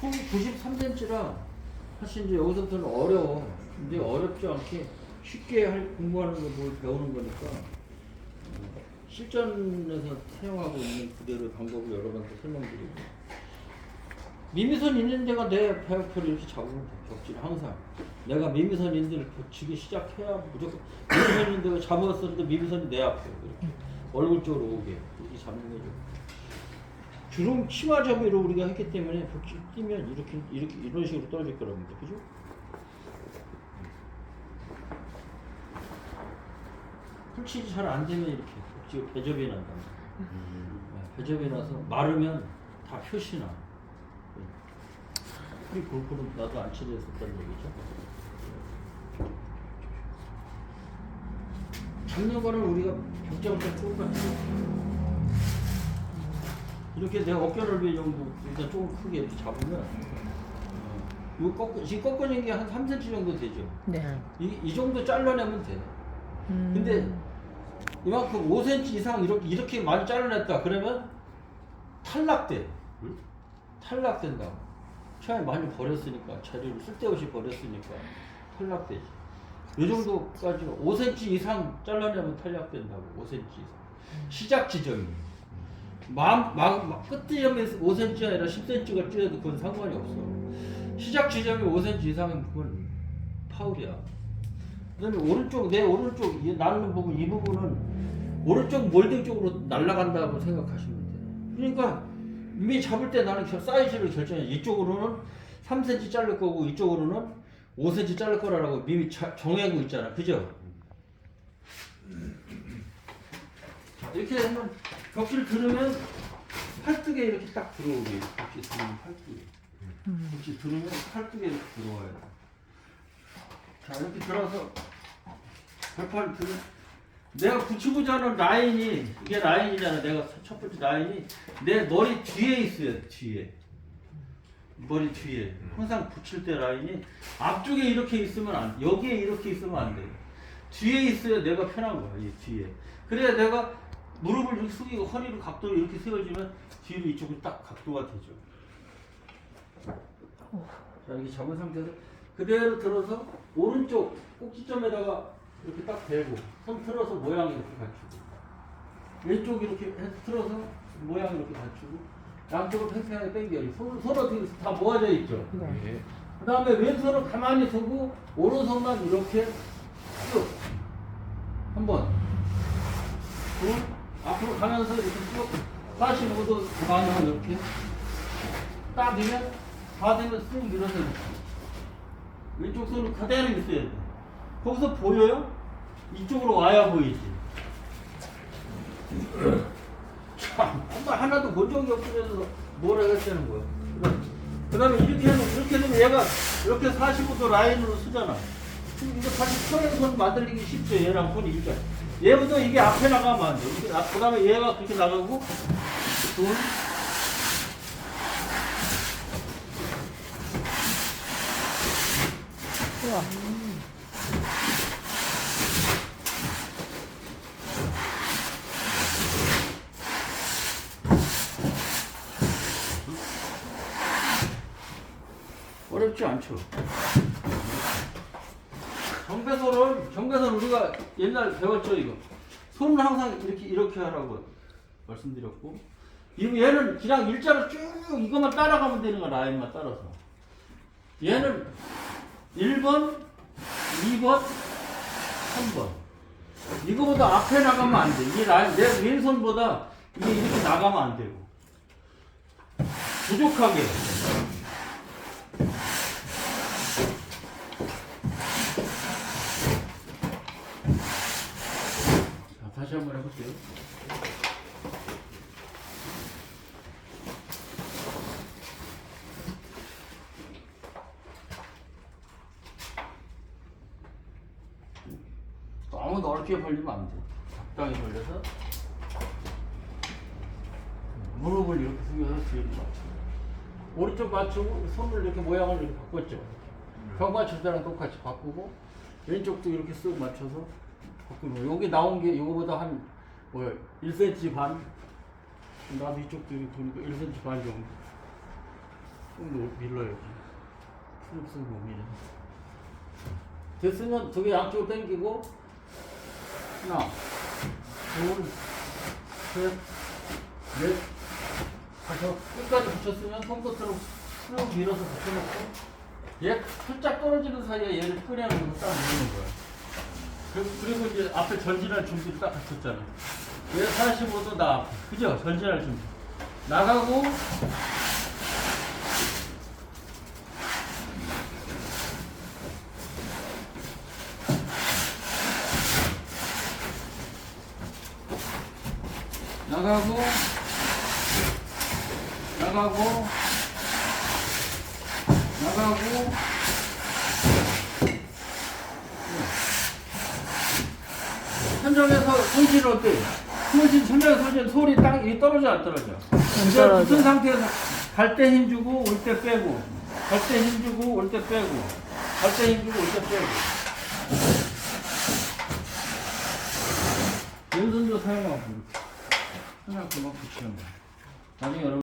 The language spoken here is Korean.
총 93cm라 사실 이제 여기서부터는 어려워. 근데 어렵지 않게 쉽게 할, 공부하는 거뭘 배우는 거니까 어, 실전에서 사용하고 있는 그대로 방법을 여러분한테 설명드리고 미미선 있는 데가 내 배역표를 이렇게 잡으면 돼. 벽지를 항상. 내가 미미선 있는 데를 붙이기 시작해야 무조건 미미선 있는 데가 잡았었는데 미미선이 내 앞에 이렇게 얼굴 쪽으로 오게 이렇게 잡는 거죠. 주름 치마 잡이로 우리가 했기 때문에 벽지 뛰면 이렇게 이렇게 이런 식으로 떨어질 거랍니다. 그죠? 풀칠이 잘 안 되면 이렇게 벽지가 배접이 난다. 네, 배접이 나서 마르면 다 표시나. 풀이 골고루 나도 안 칠했었다는 얘기죠. 잡는 거는 우리가 벽장을 좀 똑같이 이렇게 내 어깨 넓이 정도 일단 조금 크게 이렇게 잡으면 어, 이거 꺾 지금 꺾어진 게 한 3cm 정도 되죠. 네. 이, 이 정도 잘라내면 돼. 음. 근데 이만큼 5cm 이상 이렇게 이렇게 많이 잘라냈다 그러면 탈락돼. 탈락된다. 처음에 많이 버렸으니까 재료를 쓸데없이 버렸으니까 탈락되지. 이 정도까지 5cm 이상 잘라내면 탈락된다고 5cm 이상. 시작 지점이. 마음, 마음, 마- 끝 지점에 5cm가 아니라 10cm가 뛰어도 그건 상관이 없어. 시작 지점이 5cm 이상이면 그건 파울이야. 그다음에 오른쪽 내 오른쪽 이 나는 부분 이 부분은 오른쪽 몰딩 쪽으로 날아간다고 생각하시면 돼. 그러니까 이미 잡을 때 나는 결- 사이즈를 결정해. 이쪽으로는 3cm 자를 거고 이쪽으로는 5cm 자를 거라고 이미 자- 정하고 있잖아. 그죠? 자, 이렇게 하면 벽지를 들으면 팔뚝에 이렇게 딱 들어오게. 벽지 들으면 팔뚝에. 벽지 들으면 팔뚝에 이렇게 들어와야 돼. 자 이렇게 들어서 발판을 들어 내가 붙이고자 하는 라인이 이게 라인이잖아 내가 첫 번째 라인이 내 머리 뒤에 있어요 뒤에 머리 뒤에 항상 붙일 때 라인이 앞쪽에 이렇게 있으면 안 여기에 이렇게 있으면 안돼 뒤에 있어야 내가 편한 거야 이 뒤에 그래야 내가 무릎을 이렇게 숙이고 허리를 각도를 이렇게 세워주면 뒤로 이쪽으로 딱 각도가 되죠. 자 이렇게 잡은 상태에서 그대로 들어서 오른쪽 꼭지점에다가 이렇게 딱 대고 손 틀어서 모양 이렇게 갖추고 왼쪽 이렇게 해서 틀어서 모양 이렇게 갖추고 양쪽으로 팽팽하게 당겨 손, 손 어떻게 다 모아져 있죠? 네. 그 다음에 왼손을 가만히 서고 오른손만 이렇게 쭉 한번. 둘 앞으로 가면서 이렇게 쭉 45도 방향으로 이렇게 딱 되면 다 되면 쓱 밀어서 왼쪽 손을 그대로 있어야 돼. 거기서 보여요? 이쪽으로 와야 보이지. 참 정말 하나도 본 적이 없으면서 뭐라 했다는 거야. 그 다음에 이렇게 하면 이렇게 되면 얘가 이렇게 45도 라인으로 쓰잖아. 그럼 이거 다시 편해서 만들기 쉽죠. 얘랑 손이 이렇게 얘보다 이게 앞에 나가면 안돼 그 다음에 얘가 그렇게 나가고 둘 우와. 어렵지 않죠. 정배선은 정배선 우리가 옛날 배웠죠 이거. 손은 항상 이렇게 이렇게 하라고 말씀드렸고, 이거 얘는 그냥 일자로 쭉 이것만 따라가면 되는 거야 라인만 따라서. 얘는 1번, 2번, 3번. 이거보다 앞에 나가면 안 돼. 이 라인 내 왼손보다 이게 이렇게 나가면 안 되고 부족하게. 자, 다시 한번 해볼게요. 너무 넓게 벌리면 안 돼. 적당히 벌려서 무릎을 이렇게 숙여서 뒤로 맞추고 오른쪽 맞추고 손을 이렇게 모양을 이렇게 바꿨죠. 벽 맞출 때랑 똑같이 바꾸고 왼쪽도 이렇게 쓱 맞춰서 바꾸고 여기 나온 게 이거보다 한 뭐 1cm 반 나도 이쪽도 보니까 1cm 반 정도 쭉 밀어야지. 쑥쑥 밀어. 됐으면 두 개 양쪽으로 당기고 하나, 둘, 셋, 넷, 다섯 끝까지 붙였으면 손끝으로 쭉 밀어서 붙여놓고 얘 살짝 떨어지는 사이에 얘를 꺼내는 거딱 누르는 거야. 그- 그리고 이제 앞에 전진할 준비를 딱 갖췄잖아. 얘 45도 나. 그죠? 전진할 준비. 나가고 나가고 나가고 나가고 천정에서 손실 어때? 손실 천정에서 손실 소리 땅이 떨어져 안 떨어져? 이제 떨어져. 붙은 상태에서 갈 때 힘 주고 올 때 빼고 갈 때 힘 주고 올 때 빼고 갈 때 힘 주고 올 때 빼고 왼손도 사용하고 이렇게 하나 그만 붙이는 거야 나중에 여러분